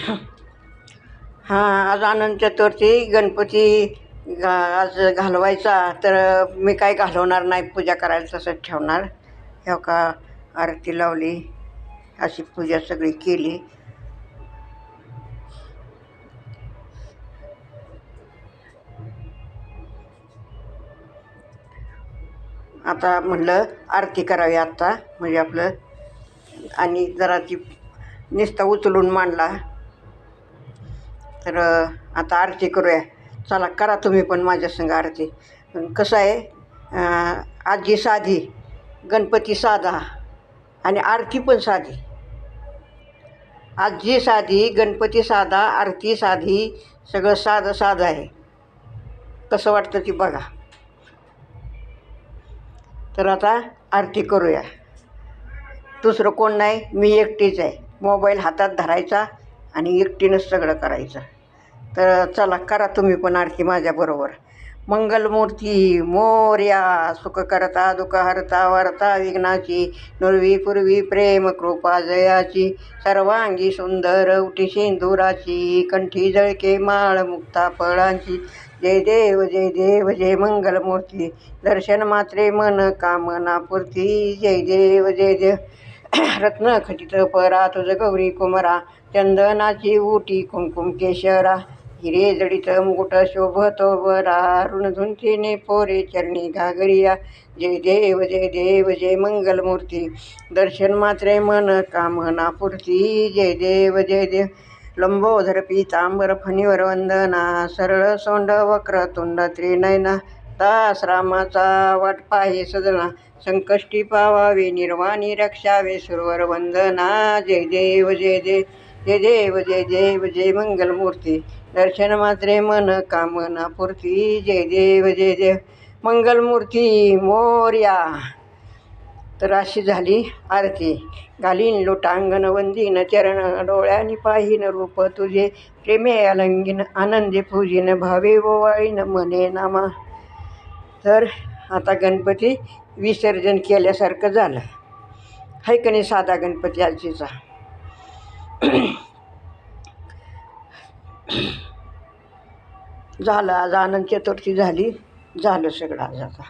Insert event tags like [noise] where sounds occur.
हां आज आनंद चतुर्थी गणपती गा आज घालवायचा तर मी काय घालवणार नाही पूजा करायला तसंच ठेवणार. हो का? आरती लावली अशी पूजा सगळी केली. आता म्हणलं आरती करावी आत्ता म्हणजे आपलं. आणि जरा ती निस्ता उचलून मांडला. तर आता आरती करूया. चला करा तुम्ही पण माझ्या संग आरती. कसं आहे आजी साधी गणपती साधा आणि आरती पण साधी. आजी साधी गणपती साधा आरती साधी सगळं साधं साधं आहे. कसं वाटतं ती बघा. तर आता आरती करूया. दुसरं कोण नाही मी एकटीच आहे. मोबाईल हातात धरायचा आणि एकटीनंच सगळं करायचं. तर चला करा तुम्ही पण आरती माझ्याबरोबर मंगलमूर्ती मोर्या सुख करता दुःख हरता वरता विघ्नाची नुरवी पूर्वी प्रेम कृपा जयाची सर्वांगी सुंदर उठी सिंदुराची कंठी जळके माळ मुक्ता फळांची. जय देव जय देव जय मंगलमूर्ती. दर्शन मात्रे मन कामना पूर्ती जय देव जय देव. [clears throat] रत्न खचित परा तुझ गौरी कुमरा चंदनाची उटी कुमकुम केशरा हिरे जडित मुकुट शोभतो बरा ऋणधुंतीने पोरे चरणी घागरिया जय देव जय देव जय मंगलमूर्ती दर्शन मात्रे मन कामना पूर्ती जय देव जय देव लंबोदर पीतांबर फणीवर वंदना सरळ सोंड वक्र तुंड त्रिनयना आता रामाचा वाट पाहे सजना. संकष्टी पावावे निर्वाणी रक्षावे सुरवर वंदना. जय देव जय देव जय देव जय देव जय मंगलमूर्ती. दर्शन मात्रे मन कामना पूर्ती. जय देव जय देव मंगलमूर्ती मोर्या. तर अशी झाली आरती. घालीन लोटांगण वंदीन चरण डोळ्यानी पाहिन रूप तुझे. प्रेमे अलंगीन आनंदे पूजिन भावे ओवाळीन मने नामा. तर आता गणपती विसर्जन केल्यासारखं झालं. है का नाही साधा गणपती आजीचा? झालं आज आनंद चतुर्थी झाली. झालं सगळं आज आता.